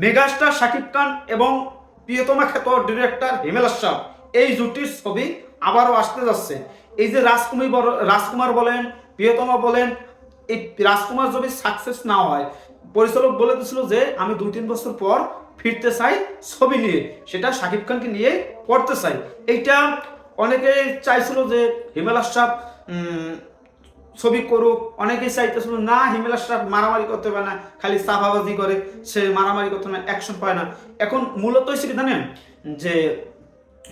Megastar Shakib Khan এবং প্রিয়তমা খ্যাত ডিরেক্টর হিমেল আশরাফ এই জুটির ছবি আবারও আসতে যাচ্ছে। এই যে রাজকুমার বল- রাজকুমার বলেন প্রিয়তমা বলেন এই রাজকুমার যদি সাকসেস না হয় পরিচালক বলে দিয়েছিল যে আমি দুই তিন বছর পর ফিরতে চাই ছবি নিয়ে সেটা শাকিব খানকে নিয়ে করতে চাই। এইটা অনেকে চাইছিল যে হিমেল আশরাফ উম, ছবি করুক, অনেকেই চাইতেছিল না, হিমেল আশরাফ মারামারি করতে পারে না, খালি চাপাবাজি করে, সে মারামারি করতে না অ্যাকশন পায় না। এখন মূলত হচ্ছে কি জানেন? যে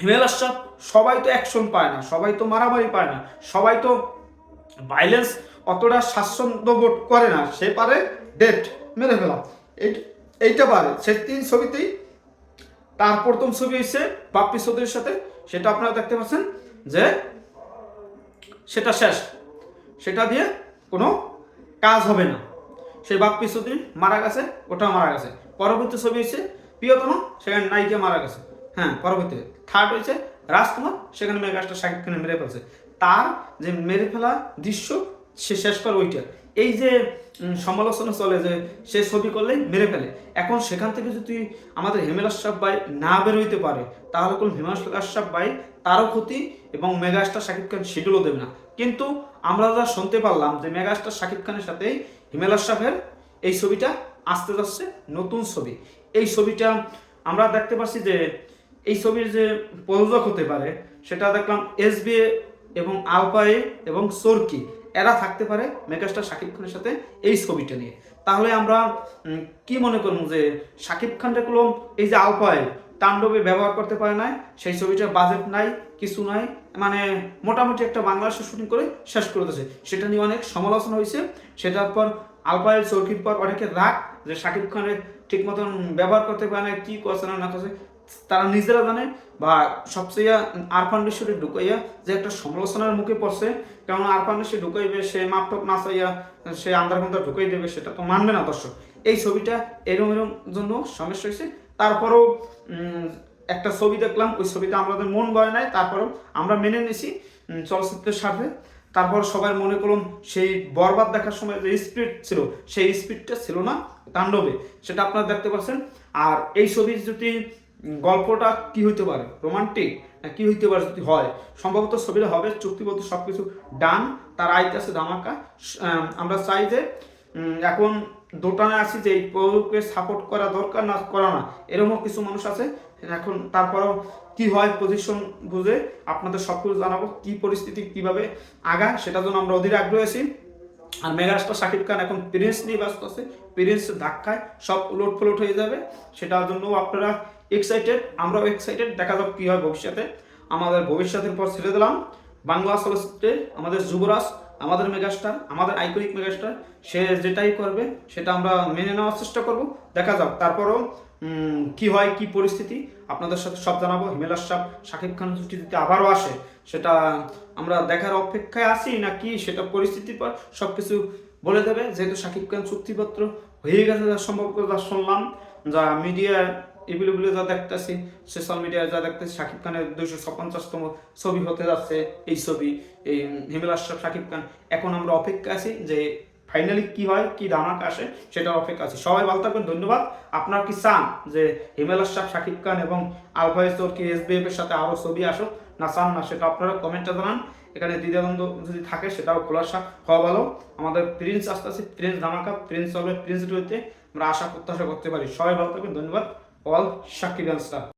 হিমেল আশরাফ সবাই তো অ্যাকশন পায় না, সবাই তো মারামারি পায় না, সবাই তো ভাইলেন্স অতটা স্বাচ্ছন্দ্য বোধ করে না, সে পারে ডেট মেরে ফেলা। এই- এইটা পারে। সে তিন ছবিতেই তার প্রথম ছবি হয়েছে বাপ্পি চৌধুরীর সাথে, সেটা আপনারা দেখতে পাচ্ছেন যে সেটা শেষ। সেটা দিয়ে কোনো কাজ হবে না। সেই বাপ্পি চৌধুরী মারা গেছে, ওটাও মারা গেছে। পরবর্তী ছবি হচ্ছে প্রিয়তম সেখানে নায়িকা মারা গেছে। হ্যাঁ পরবর্তী। থার্ড হয়েছে রাজকুমার, সেখানে মেগাস্টার শাকিব মেরে ফেলছে। তার যে মেরে ফেলা দৃশ্য, সে শেষ করে ওইটা। এই যে সমালোচনা চলে যে সে ছবি করলেই মেরে ফেলে। এখন সেখান থেকে যদি আমাদের হেমেল আশরাফ ভাই না বেরোইতে পারে, তাহলে কোন হেমেল আশরাফ ভাই তারও ক্ষতি এবং মেগাস্টার শাকিব খান সেগুলো দেবে না। কিন্তু আমরা যা শুনতে পারলাম যে মেগাস্টার শাকিব খানের সাথেই হিমেল আশরাফের এই ছবিটা আসতে যাচ্ছে, নতুন ছবি। এই ছবিটা আমরা দেখতে পাচ্ছি যে এই ছবির যে প্রযোজক হতে পারে, সেটা দেখলাম এস এবং আলপায়ে এবং সরকি। এরা থাকতে পারে মেগাস্টার শাকিব খানের সাথে এই ছবিটা নিয়ে। তাহলে আমরা কি মনে করব যে শাকিব খানটা কোনো এই যে আলপায়ে তাণ্ডবে ব্যবহার করতে পারে না সেই ছবিটার বাজেট নাই, কিছু নাই মানে মোটামুটি একটা বাংলাদেশে শুটিং করে শেষ করে দিয়েছে। সেটা নিয়ে অনেক সমালোচনা হয়েছে। সেটার পর আলপায়ের চৌকির পর অনেকে রাগ যে শাকিব খানের ঠিক মতন ব্যবহার করতে পারে না কি করছে না না করছে, তারা নিজেরা জানে বা সবচেয়ে আরফান বিশ্বরে ঢুকাইয়া যে একটা সমালোচনার মুখে পড়ছে কারণ আরফান ঢুকাইবে, সে মাপটপ না চাইয়া সে ঘণ্টা ঢুকাই দেবে, সেটা তো মানবে না দর্শক। এই ছবিটা এরম এরম জন্য সমস্যা হয়েছে। তারপরও একটা ছবি দেখলাম, ওই ছবিটা আমাদের মন বয় নাই, তারপরেও আমরা মেনে নিছি চলচ্চিত্রের সাথে। তারপর সবাই মনে করুন, সেই বরবাদ দেখার সময় যে স্পিড ছিল, সেই স্পিডটা ছিল না তাণ্ডবে, সেটা আপনারা দেখতে পাচ্ছেন। আর এই ছবির যদি গল্পটা কি হইতে পারে? রোমান্টিক? না কি হইতে পারে যদি হয়? সম্ভবত ছবিটা হবে চুক্তিবদ্ধ সব কিছু ডান, তার আইতেছে ধামাকা। আমরা চাই যে এখন দোটানে আছি যে এই প্রয়োগকে সাপোর্ট করা দরকার না, করা না, এরকমও কিছু মানুষ আছে। এখন তারপরেও কি হয় পজিশন বুঝে আপনাদের সব কিছু জানাব, কি পরিস্থিতি, কীভাবে আগায়, সেটার জন্য আমরা অধীর আগ্রহী আছি। আর মেগাস্টার শাকিব খান এখন প্রিন্স নিয়ে ব্যস্ত আছে প্রিন্স ধাক্কায় সব উলট ফুলট হয়ে যাবে, সেটার জন্য আপনারা এক্সাইটেড আমরাও এক্সাইটেড দেখা যাক কী হয় ভবিষ্যতে। আমাদের ভবিষ্যতের পর ছেড়ে দিলাম। বাংলা চলচ্চিত্রে আমাদের যুবরাজ আমাদের মেগাস্টার আমাদের আইকনিক মেগাস্টার সে যেটাই করবে, সেটা আমরা মেনে নেওয়ার চেষ্টা করব। দেখা যাক, তারপরও কি হয়, কি পরিস্থিতি, আপনাদের সাথে সব জানাব। হিমেল আশরাফ, শাকিব খান জুটি যদি আবারও আসে, সেটা আমরা দেখার অপেক্ষায় আছি না কি সেটা পরিস্থিতির পর সব কিছু বলে দেবে। যেহেতু শাকিব খান চুক্তিপত্র হয়ে গেছে, যা সম্ভব যা শুনলাম, যা মিডিয়া এগুলো যা দেখতেছি সোশ্যাল মিডিয়ায় যা দেখতেছি শাকিব খানের দুইশো পঞ্চাশতম ছবি হতে যাচ্ছে এই ছবি, এই হিমেল আশরাফ শাকিব খান। এখন আমরা অপেক্ষা আছি যে ফাইনালি কি হয়, কি ধামাকা আসে, সেটার অপেক্ষা আছে। সবাই ভালো থাকবেন, ধন্যবাদ। আপনার কি চান যে হিমেল আশরাফ শাকিব খান এবং আলভাইজোর কি এসবিএফ এর সাথে আরও ছবি আসুক? না চান না, সেটা আপনারা কমেন্টে জানান। এখানে দ্বিধাদ্বন্দ্ব যদি থাকে, সেটাও খোলাসা, হওয়া ভালো। আমাদের প্রিন্স আসতে আসে প্রিন্স ধামাকা প্রিন্স হবে প্রিন্স রইতে আমরা আশা, প্রত্যাশা করতে পারি। সবাই ভালো থাকবেন, ধন্যবাদ। All star